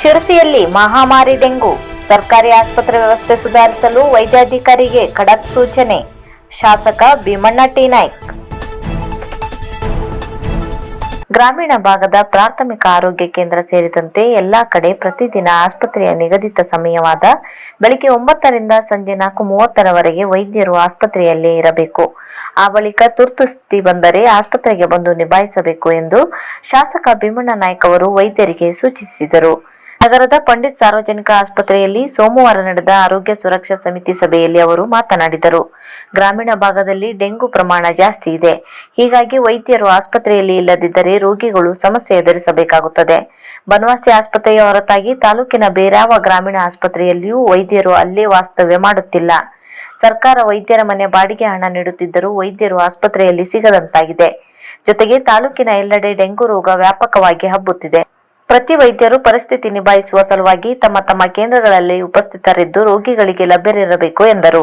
ಶಿರಸಿಯಲ್ಲಿ ಮಹಾಮಾರಿ ಡೆಂಗು ಸರ್ಕಾರಿ ಆಸ್ಪತ್ರೆ ವ್ಯವಸ್ಥೆ ಸುಧಾರಿಸಲು ವೈದ್ಯಾಧಿಕಾರಿಗೆ ಖಡಕ್ ಸೂಚನೆ. ಶಾಸಕ ಭೀಮಣ್ಣ ಟಿ. ನಾಯ್ಕ್. ಗ್ರಾಮೀಣ ಭಾಗದ ಪ್ರಾಥಮಿಕ ಆರೋಗ್ಯ ಕೇಂದ್ರ ಸೇರಿದಂತೆ ಎಲ್ಲಾ ಕಡೆ ಪ್ರತಿದಿನ ಆಸ್ಪತ್ರೆಯ ನಿಗದಿತ ಸಮಯವಾದ ಬೆಳಿಗ್ಗೆ ಒಂಬತ್ತರಿಂದ ಸಂಜೆ ನಾಲ್ಕು ಮೂವತ್ತರವರೆಗೆ ವೈದ್ಯರು ಆಸ್ಪತ್ರೆಯಲ್ಲೇ ಇರಬೇಕು. ಆ ಬಳಿಕ ತುರ್ತು ಸ್ಥಿತಿ ಬಂದರೆ ಆಸ್ಪತ್ರೆಗೆ ಬಂದು ನಿಭಾಯಿಸಬೇಕು ಎಂದು ಶಾಸಕ ಭೀಮಣ್ಣ ನಾಯ್ಕ್ ಅವರು ವೈದ್ಯರಿಗೆ ಸೂಚಿಸಿದರು. ನಗರದ ಪಂಡಿತ್ ಸಾರ್ವಜನಿಕ ಆಸ್ಪತ್ರೆಯಲ್ಲಿ ಸೋಮವಾರ ನಡೆದ ಆರೋಗ್ಯ ಸುರಕ್ಷಾ ಸಮಿತಿ ಸಭೆಯಲ್ಲಿ ಅವರು ಮಾತನಾಡಿದರು. ಗ್ರಾಮೀಣ ಭಾಗದಲ್ಲಿ ಡೆಂಗು ಪ್ರಮಾಣ ಜಾಸ್ತಿ ಇದೆ. ಹೀಗಾಗಿ ವೈದ್ಯರು ಆಸ್ಪತ್ರೆಯಲ್ಲಿ ಇಲ್ಲದಿದ್ದರೆ ರೋಗಿಗಳು ಸಮಸ್ಯೆ ಎದುರಿಸಬೇಕಾಗುತ್ತದೆ. ಬನವಾಸಿ ಆಸ್ಪತ್ರೆಯ ಹೊರತಾಗಿ ತಾಲೂಕಿನ ಬೇರಾವ ಗ್ರಾಮೀಣ ಆಸ್ಪತ್ರೆಯಲ್ಲಿಯೂ ವೈದ್ಯರು ಅಲ್ಲೇ ವಾಸ್ತವ್ಯ ಮಾಡುತ್ತಿಲ್ಲ. ಸರ್ಕಾರ ವೈದ್ಯರ ಮನೆ ಬಾಡಿಗೆ ಹಣ ನೀಡುತ್ತಿದ್ದರೂ ವೈದ್ಯರು ಆಸ್ಪತ್ರೆಯಲ್ಲಿ ಸಿಗದಂತಾಗಿದೆ. ಜೊತೆಗೆ ತಾಲೂಕಿನ ಎಲ್ಲೆಡೆ ಡೆಂಗು ರೋಗ ವ್ಯಾಪಕವಾಗಿ ಹಬ್ಬುತ್ತಿದೆ. ಪ್ರತಿ ವೈದ್ಯರು ಪರಿಸ್ಥಿತಿ ನಿಭಾಯಿಸುವ ಸಲುವಾಗಿ ತಮ್ಮ ತಮ್ಮ ಕೇಂದ್ರಗಳಲ್ಲಿ ಉಪಸ್ಥಿತರಿದ್ದು ರೋಗಿಗಳಿಗೆ ಲಭ್ಯರಿರಬೇಕು ಎಂದರು.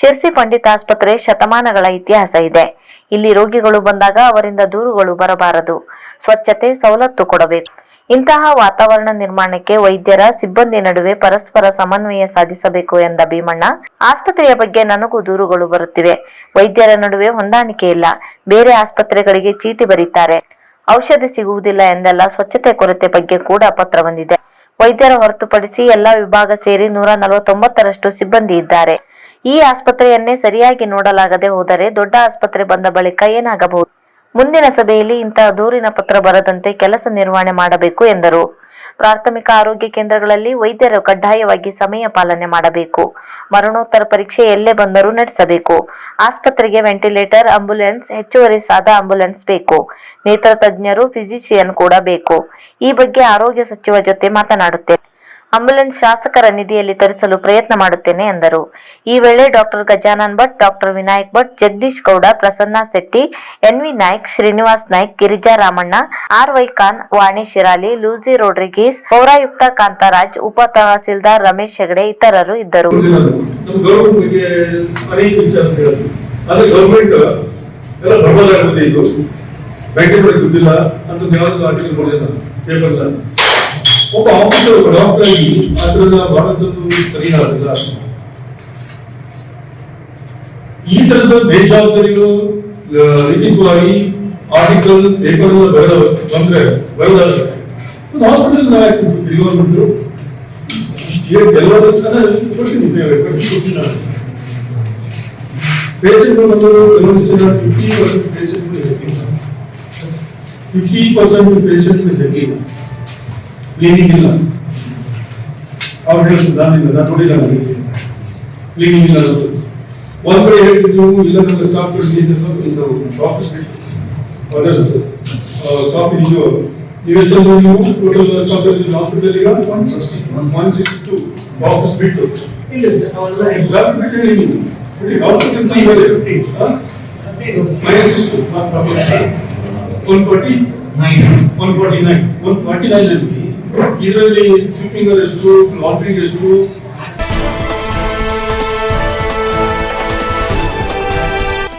ಶಿರ್ಸಿ ಪಂಡಿತ ಆಸ್ಪತ್ರೆ ಶತಮಾನಗಳ ಇತಿಹಾಸ ಇದೆ. ಇಲ್ಲಿ ರೋಗಿಗಳು ಬಂದಾಗ ಅವರಿಂದ ದೂರುಗಳು ಬರಬಾರದು. ಸ್ವಚ್ಛತೆ ಸವಲತ್ತು ಕೊಡಬೇಕು. ಇಂತಹ ವಾತಾವರಣ ನಿರ್ಮಾಣಕ್ಕೆ ವೈದ್ಯರ ಸಿಬ್ಬಂದಿ ನಡುವೆ ಪರಸ್ಪರ ಸಮನ್ವಯ ಸಾಧಿಸಬೇಕು ಎಂದ ಭೀಮಣ್ಣ, ಆಸ್ಪತ್ರೆಯ ಬಗ್ಗೆ ನನಗೂ ದೂರುಗಳು ಬರುತ್ತಿವೆ. ವೈದ್ಯರ ನಡುವೆ ಹೊಂದಾಣಿಕೆ ಇಲ್ಲ. ಬೇರೆ ಆಸ್ಪತ್ರೆಗಳಿಗೆ ಚೀಟಿ ಬರೀತಾರೆ. ಔಷಧಿ ಸಿಗುವುದಿಲ್ಲ ಎಂದಲ್ಲ ಸ್ವಚ್ಛತೆ ಕೊರತೆ ಬಗ್ಗೆ ಕೂಡ ಪತ್ರ ಬಂದಿದೆ. ವೈದ್ಯರ ಹೊರತುಪಡಿಸಿ ಎಲ್ಲಾ ವಿಭಾಗ ಸೇರಿ ನೂರ ನಲವತ್ತೊಂಬತ್ತರಷ್ಟು ಸಿಬ್ಬಂದಿ ಇದ್ದಾರೆ. ಈ ಆಸ್ಪತ್ರೆಯನ್ನೇ ಸರಿಯಾಗಿ ನೋಡಲಾಗದೆ ಹೋದರೆ ದೊಡ್ಡ ಆಸ್ಪತ್ರೆ ಬಂದ ಬಳಿಕ ಏನಾಗಬಹುದು? ಮುಂದಿನ ಸಭೆಯಲ್ಲಿ ಇಂತಹ ದೂರಿನ ಪತ್ರ ಬರದಂತೆ ಕೆಲಸ ನಿರ್ವಹಣೆ ಮಾಡಬೇಕು ಎಂದರು. ಪ್ರಾಥಮಿಕ ಆರೋಗ್ಯ ಕೇಂದ್ರಗಳಲ್ಲಿ ವೈದ್ಯರು ಕಡ್ಡಾಯವಾಗಿ ಸಮಯ ಪಾಲನೆ ಮಾಡಬೇಕು. ಮರಣೋತ್ತರ ಪರೀಕ್ಷೆ ಎಲ್ಲೇ ಬಂದರೂ ನಡೆಸಬೇಕು. ಆಸ್ಪತ್ರೆಗೆ ವೆಂಟಿಲೇಟರ್, ಆಂಬ್ಯುಲೆನ್ಸ್, ಹೆಚ್ಚುವರಿ ಸಾದ ಆಂಬ್ಯುಲೆನ್ಸ್ ಬೇಕು. ನೇತ್ರ ತಜ್ಞರು, ಫಿಸಿಷಿಯನ್ ಕೂಡ ಬೇಕು. ಈ ಬಗ್ಗೆ ಆರೋಗ್ಯ ಸಚಿವ ಜೊತೆ ಮಾತನಾಡುತ್ತೇನೆ ಆಂಬ್ಯುಲೆನ್ಸ್ ಶಾಸಕರ ನಿಧಿಯಲ್ಲಿ ತರಿಸಲು ಪ್ರಯತ್ನ ಮಾಡುತ್ತೇನೆ ಎಂದರು. ಈ ವೇಳೆ doctor Gajanan Bhat doctor Vinayak Bhat, Jagadish Gowda, Prasanna Shetty N V Naik, Srinivas Naik, Girija Ramanna, R. Y. Khan, Vani Shirali, Lucy Rodrigues, ಪೌರಾಯುಕ್ತ ಕಾಂತರಾಜ್, ಉಪ ತಹಸೀಲ್ದಾರ್ ರಮೇಶ್ ಹೆಗಡೆ ಇತರರು ಇದ್ದರು. ಒಬ್ಬ ಡಾಕ್ಟರ್ ಆಗಿ ಅದನ್ನ ಆಗುದಿಲ್ಲ ಈ ತರದ ಬೇಜವಾಬ್ದಾರಿಗಳು ಲಿಖಿತವಾಗಿ ಆರ್ಟಿಕಲ್ ಪೇಪರ್ ಬರೆದ, ಬಂದ್ರೆ ಬರೋದಾದ್ರೆ, ಒಂದು ಹಾಸ್ಪಿಟಲ್ ಗೌರ್ಮೆಂಟ್ ಎಲ್ಲರೂ ಸಹ ಪೇಷಂಟ್ ಬಂದರು ಕೆಲವೊಂದು fifty percent patient fifty percent patient ಹೆಗ್ಗಿಲ್ಲ cleaning ಇಲ್ಲ. ಅವ್ರು ಹೇಳಿದ್ರು ನಾನಿಲ್ಲ ನಾನು ನೋಡಿಲ್ಲ ನನಗೆ ಕ್ಲೀನಿಂಗ್ ಇಲ್ಲ ಅನ್ನೋದು. ಒಂದ್ ಕಡೆ ಹೇಳ್ತಿದ್ರು ಇಲ್ಲ ನನ್ನ ಸ್ಟಾಫ್ ಆಫೀಸ್ ಸ್ಟಾಫ್ ಇದೆಯೋ ನೀವೆಲ್ಲ ನೀವು ಟೋಟಲ್ ಸ್ಟಾಫ್ ಹಾಸ್ಪಿಟಲ್ ಈಗ one sixty one sixty two office ಬಿಟ್ಟು ಇಲ್ಲ ಸರ್ ಅವೆಲ್ಲ Love ಬಿಟ್ಟು ನೀವು occupancy was fifty, huh? Minus is two. One forty, one forty nine, one forty nine ಅಲ್ಲಿ ಇದರಲ್ಲಿ ಸ್ವಿಮ್ಮಿಂಗ್ ಎಷ್ಟು ಲಾಂಡ್ರಿಂಗ್ ಎಷ್ಟು?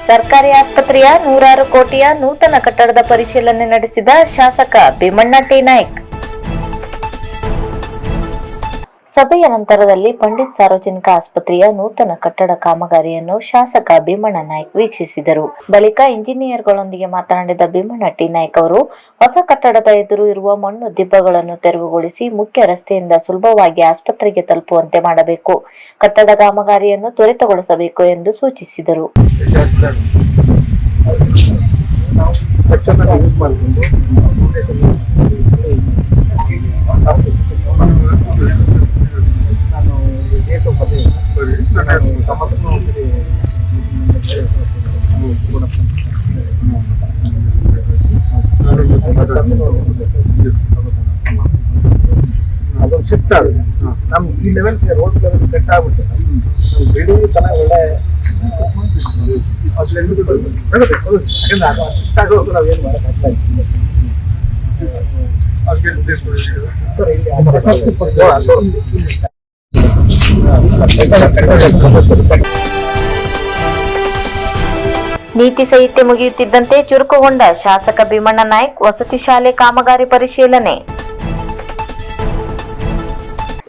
ಸರ್ಕಾರಿ ಆಸ್ಪತ್ರೆಯ ನೂರಾರು ಕೋಟಿಯ ನೂತನ ಕಟ್ಟಡದ ಪರಿಶೀಲನೆ ನಡೆಸಿದ ಶಾಸಕ ಭೀಮಣ್ಣ ಟಿ. ನಾಯ್ಕ್. ಸಭೆಯ ನಂತರದಲ್ಲಿ ಪಂಡಿತ್ ಸಾರ್ವಜನಿಕ ಆಸ್ಪತ್ರೆಯ ನೂತನ ಕಟ್ಟಡ ಕಾಮಗಾರಿಯನ್ನು ಶಾಸಕ ಭೀಮಣ್ಣ ನಾಯ್ಕ ವೀಕ್ಷಿಸಿದರು. ಬಳಿಕ ಇಂಜಿನಿಯರ್ಗಳೊಂದಿಗೆ ಮಾತನಾಡಿದ ಭೀಮಣ್ಣ ಟಿ. ನಾಯ್ಕ್ ಅವರು, ಹೊಸ ಕಟ್ಟಡದ ಎದುರು ಇರುವ ಮಣ್ಣು ದಿಬ್ಬಗಳನ್ನು ತೆರವುಗೊಳಿಸಿ ಮುಖ್ಯ ರಸ್ತೆಯಿಂದ ಸುಲಭವಾಗಿ ಆಸ್ಪತ್ರೆಗೆ ತಲುಪುವಂತೆ ಮಾಡಬೇಕು. ಕಟ್ಟಡ ಕಾಮಗಾರಿಯನ್ನು ತ್ವರಿತಗೊಳಿಸಬೇಕು ಎಂದು ಸೂಚಿಸಿದರು. ಅದೊಂದು ಶಿಫ್ಟ್ ಆಗುತ್ತೆ. ನಮ್ಗೆ ಈ ಲೆವೆಲ್ ರೋಡ್ ಲೆವೆಲ್ ಸೆಟ್ ಆಗ್ಬಿಟ್ಟು ಬಿಲ್ಡಿಂಗ್ ಚೆನ್ನಾಗಿ ಒಳ್ಳೆ ನೀತಿ ಸಹಿತೆ ಮುಗಿಯುತ್ತಿದ್ದಂತೆ ಚುರುಕುಗೊಂಡ ಶಾಸಕ ಭೀಮಣ್ಣ ನಾಯ್ಕ್ ವಸತಿ ಶಾಲೆ ಕಾಮಗಾರಿ ಪರಿಶೀಲನೆ.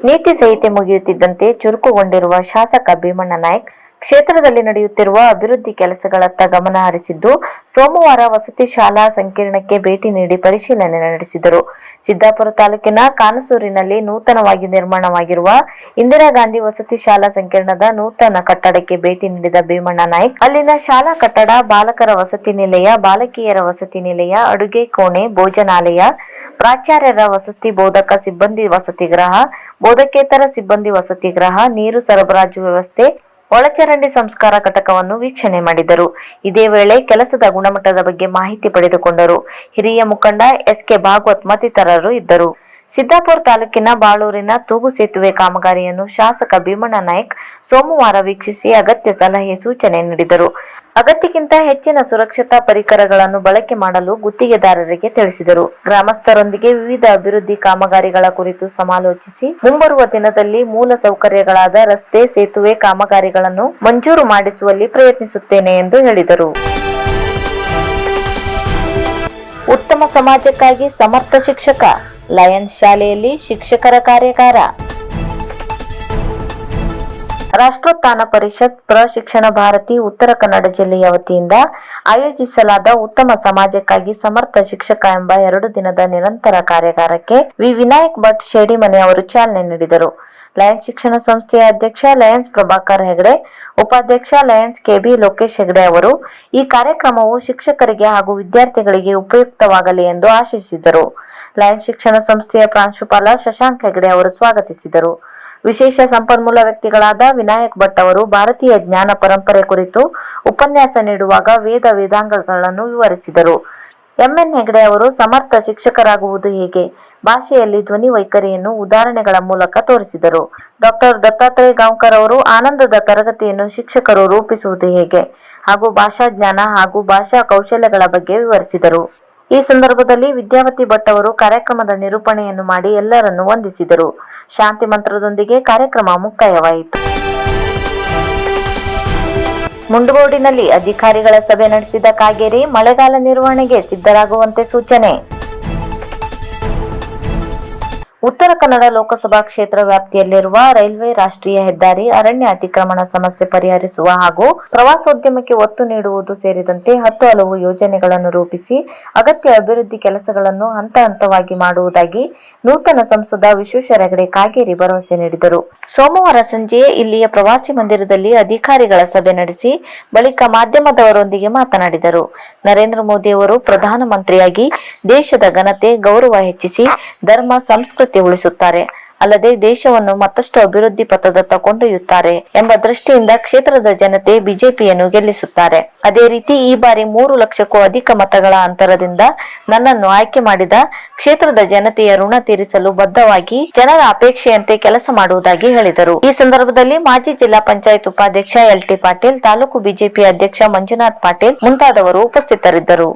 ನೀತಿ ಸಂಹಿತೆ ಮುಗಿಯುತ್ತಿದ್ದಂತೆ ಚುರುಕುಗೊಂಡಿರುವ ಶಾಸಕ ಭೀಮಣ್ಣ ನಾಯ್ಕ್ ಕ್ಷೇತ್ರದಲ್ಲಿ ನಡೆಯುತ್ತಿರುವ ಅಭಿವೃದ್ಧಿ ಕೆಲಸಗಳತ್ತ ಗಮನ ಹರಿಸಿದ್ದು, ಸೋಮವಾರ ವಸತಿ ಶಾಲಾ ಸಂಕೀರ್ಣಕ್ಕೆ ಭೇಟಿ ನೀಡಿ ಪರಿಶೀಲನೆ ನಡೆಸಿದರು. ಸಿದ್ದಾಪುರ ತಾಲೂಕಿನ ಕಾನಸೂರಿನಲ್ಲಿ ನೂತನವಾಗಿ ನಿರ್ಮಾಣವಾಗಿರುವ ಇಂದಿರಾ ಗಾಂಧಿ ವಸತಿ ಶಾಲಾ ಸಂಕೀರ್ಣದ ನೂತನ ಕಟ್ಟಡಕ್ಕೆ ಭೇಟಿ ನೀಡಿದ ಭೀಮಣ್ಣ ನಾಯ್ಕ್, ಅಲ್ಲಿನ ಶಾಲಾ ಕಟ್ಟಡ, ಬಾಲಕರ ವಸತಿ ನಿಲಯ, ಬಾಲಕಿಯರ ವಸತಿ ನಿಲಯ, ಅಡುಗೆ ಕೋಣೆ, ಭೋಜನಾಲಯ, ಪ್ರಾಚಾರ್ಯರ ವಸತಿ, ಬೋಧಕ ಸಿಬ್ಬಂದಿ ವಸತಿ ಗೃಹ ಬೋಧಕೇತರ ಸಿಬ್ಬಂದಿ ವಸತಿ ಗೃಹ ನೀರು ಸರಬರಾಜು ವ್ಯವಸ್ಥೆ ಒಳಚರಂಡಿ ಸಂಸ್ಕಾರ ಘಟಕವನ್ನು ವೀಕ್ಷಣೆ ಮಾಡಿದರು. ಇದೇ ವೇಳೆ ಕೆಲಸದ ಗುಣಮಟ್ಟದ ಬಗ್ಗೆ ಮಾಹಿತಿ ಪಡೆದುಕೊಂಡರು. ಹಿರಿಯ ಮುಖಂಡ ಎಸ್ ಕೆ ಭಾಗವತ್ ಮತ್ತಿತರರು ಇದ್ದರು. ಸಿದ್ದಾಪುರ ತಾಲೂಕಿನ ಬಾಳೂರಿನ ತೂಗು ಸೇತುವೆ ಕಾಮಗಾರಿಯನ್ನು ಶಾಸಕ ಭೀಮಣ್ಣ ನಾಯ್ಕ್ ಸೋಮವಾರ ವೀಕ್ಷಿಸಿ ಅಗತ್ಯ ಸಲಹೆ ಸೂಚನೆ ನೀಡಿದರು. ಅಗತ್ಯಕ್ಕಿಂತ ಹೆಚ್ಚಿನ ಸುರಕ್ಷತಾ ಪರಿಕರಗಳನ್ನು ಬಳಕೆ ಮಾಡಲು ಗುತ್ತಿಗೆದಾರರಿಗೆ ತಿಳಿಸಿದರು. ಗ್ರಾಮಸ್ಥರೊಂದಿಗೆ ವಿವಿಧ ಅಭಿವೃದ್ಧಿ ಕಾಮಗಾರಿಗಳ ಕುರಿತು ಸಮಾಲೋಚಿಸಿ ಮುಂಬರುವ ದಿನದಲ್ಲಿ ಮೂಲ ಸೌಕರ್ಯಗಳಾದ ರಸ್ತೆ, ಸೇತುವೆ ಕಾಮಗಾರಿಗಳನ್ನು ಮಂಜೂರು ಮಾಡಿಸುವಲ್ಲಿ ಪ್ರಯತ್ನಿಸುತ್ತೇನೆ ಎಂದು ಹೇಳಿದರು. ಉತ್ತಮ ಸಮಾಜಕ್ಕಾಗಿ ಸಮರ್ಥ ಶಿಕ್ಷಕ ಲಯನ್ಸ್ ಶಾಲೆಯಲ್ಲಿ ಶಿಕ್ಷಕರ ಕಾರ್ಯಾಗಾರ. ರಾಷ್ಟ್ರೋತ್ಥಾನ ಪರಿಷತ್ ಪ್ರಶಿಕ್ಷಣ ಭಾರತಿ ಉತ್ತರ ಕನ್ನಡ ಜಿಲ್ಲೆಯ ವತಿಯಿಂದ ಆಯೋಜಿಸಲಾದ ಉತ್ತಮ ಸಮಾಜಕ್ಕಾಗಿ ಸಮರ್ಥ ಶಿಕ್ಷಕ ಎಂಬ ಎರಡು ದಿನದ ನಿರಂತರ ಕಾರ್ಯಾಗಾರಕ್ಕೆ ವಿ. ವಿನಾಯಕ್ ಭಟ್ ಶೇಡಿಮನೆ ಅವರು ಚಾಲನೆ ನೀಡಿದರು. ಲಯನ್ಸ್ ಶಿಕ್ಷಣ ಸಂಸ್ಥೆಯ ಅಧ್ಯಕ್ಷ ಲಯನ್ಸ್ ಪ್ರಭಾಕರ್ ಹೆಗಡೆ, ಉಪಾಧ್ಯಕ್ಷ ಲಯನ್ಸ್ ಕೆಬಿ ಲೋಕೇಶ್ ಹೆಗಡೆ ಅವರು ಈ ಕಾರ್ಯಕ್ರಮವು ಶಿಕ್ಷಕರಿಗೆ ಹಾಗೂ ವಿದ್ಯಾರ್ಥಿಗಳಿಗೆ ಉಪಯುಕ್ತವಾಗಲಿ ಎಂದು ಆಶಿಸಿದರು. ಲಯನ್ಸ್ ಶಿಕ್ಷಣ ಸಂಸ್ಥೆಯ ಪ್ರಾಂಶುಪಾಲ ಶಶಾಂಕ್ ಹೆಗಡೆ ಅವರು ಸ್ವಾಗತಿಸಿದರು. ವಿಶೇಷ ಸಂಪನ್ಮೂಲ ವ್ಯಕ್ತಿಗಳಾದ ವಿನಾಯಕ್ ಭಟ್ ಅವರು ಭಾರತೀಯ ಜ್ಞಾನ ಪರಂಪರೆ ಕುರಿತು ಉಪನ್ಯಾಸ ನೀಡುವಾಗ ವೇದ ವೇದಾಂಗಗಳನ್ನು ವಿವರಿಸಿದರು. ಎಂಎನ್ ಹೆಗಡೆ ಅವರು ಸಮರ್ಥ ಶಿಕ್ಷಕರಾಗುವುದು ಹೇಗೆ? ಭಾಷೆಯಲ್ಲಿ ಧ್ವನಿ ವೈಖರಿಯನ್ನು ಉದಾಹರಣೆಗಳ ಮೂಲಕ ತೋರಿಸಿದರು. ಡಾಕ್ಟರ್ ದತ್ತಾತ್ರೇಯ ಗಾಂವ್ಕರ್ ಅವರು ಆನಂದದ ತರಗತಿಯನ್ನು ಶಿಕ್ಷಕರು ರೂಪಿಸುವುದು ಹೇಗೆ? ಹಾಗೂ ಭಾಷಾ ಜ್ಞಾನ ಹಾಗೂ ಭಾಷಾ ಕೌಶಲ್ಯಗಳ ಬಗ್ಗೆ ವಿವರಿಸಿದರು. ಈ ಸಂದರ್ಭದಲ್ಲಿ ವಿದ್ಯಾವತಿ ಭಟ್ ಅವರು ಕಾರ್ಯಕ್ರಮದ ನಿರೂಪಣೆಯನ್ನು ಮಾಡಿ ಎಲ್ಲರನ್ನು ವಂದಿಸಿದರು. ಶಾಂತಿ ಮಂತ್ರದೊಂದಿಗೆ ಕಾರ್ಯಕ್ರಮ ಮುಕ್ತಾಯವಾಯಿತು. ಮುಂಡಗೋಡಿನಲ್ಲಿ ಅಧಿಕಾರಿಗಳ ಸಭೆ ನಡೆಸಿದ ಕಾಗೇರಿ ಮಳೆಗಾಲ ನಿರ್ವಹಣೆಗೆ ಸಿದ್ಧರಾಗುವಂತೆ ಸೂಚನೆ. ಉತ್ತರ ಕನ್ನಡ ಲೋಕಸಭಾ ಕ್ಷೇತ್ರ ವ್ಯಾಪ್ತಿಯಲ್ಲಿರುವ ರೈಲ್ವೆ ರಾಷ್ಟ್ರೀಯ ಹೆದ್ದಾರಿ ಅರಣ್ಯ ಅತಿಕ್ರಮಣ ಸಮಸ್ಯೆ ಪರಿಹರಿಸುವ ಹಾಗೂ ಪ್ರವಾಸೋದ್ಯಮಕ್ಕೆ ಒತ್ತು ನೀಡುವುದು ಸೇರಿದಂತೆ ಹತ್ತು ಹಲವು ಯೋಜನೆಗಳನ್ನು ರೂಪಿಸಿ ಅಗತ್ಯ ಅಭಿವೃದ್ಧಿ ಕೆಲಸಗಳನ್ನು ಹಂತ ಹಂತವಾಗಿ ಮಾಡುವುದಾಗಿ ನೂತನ ಸಂಸದ ವಿಶ್ವೇಶ್ವರ ಹೆಗಡೆ ಕಾಗೇರಿ ಭರವಸೆ ನೀಡಿದರು. ಸೋಮವಾರ ಸಂಜೆ ಇಲ್ಲಿಯ ಪ್ರವಾಸಿ ಮಂದಿರದಲ್ಲಿ ಅಧಿಕಾರಿಗಳ ಸಭೆ ನಡೆಸಿ ಬಳಿಕ ಮಾಧ್ಯಮದವರೊಂದಿಗೆ ಮಾತನಾಡಿದರು. ನರೇಂದ್ರ ಮೋದಿ ಅವರು ಪ್ರಧಾನಮಂತ್ರಿಯಾಗಿ ದೇಶದ ಘನತೆ ಗೌರವ ಹೆಚ್ಚಿಸಿ ಧರ್ಮ, ಸಂಸ್ಕೃತಿ ಉಳಿಸುತ್ತಾರೆ ಅಲ್ಲದೆ ದೇಶವನ್ನು ಮತ್ತಷ್ಟು ಅಭಿವೃದ್ಧಿ ಪಥದತ್ತ ಕೊಂಡೊಯ್ಯುತ್ತಾರೆ ಎಂಬ ದೃಷ್ಟಿಯಿಂದ ಕ್ಷೇತ್ರದ ಜನತೆ ಬಿಜೆಪಿಯನ್ನು ಗೆಲ್ಲಿಸುತ್ತಾರೆ. ಅದೇ ರೀತಿ ಈ ಬಾರಿ ಮೂರು ಲಕ್ಷಕ್ಕೂ ಅಧಿಕ ಮತಗಳ ಅಂತರದಿಂದ ನನ್ನನ್ನು ಆಯ್ಕೆ ಮಾಡಿದ ಕ್ಷೇತ್ರದ ಜನತೆಯ ಋಣ ತೀರಿಸಲು ಬದ್ಧವಾಗಿ ಜನರ ಅಪೇಕ್ಷೆಯಂತೆ ಕೆಲಸ ಮಾಡುವುದಾಗಿ ಹೇಳಿದರು. ಈ ಸಂದರ್ಭದಲ್ಲಿ ಮಾಜಿ ಜಿಲ್ಲಾ ಪಂಚಾಯತ್ ಉಪಾಧ್ಯಕ್ಷ L T Patil, taluk BJP ಅಧ್ಯಕ್ಷ ಮಂಜುನಾಥ್ ಪಾಟೀಲ್ ಮುಂತಾದವರು ಉಪಸ್ಥಿತರಿದ್ದರು.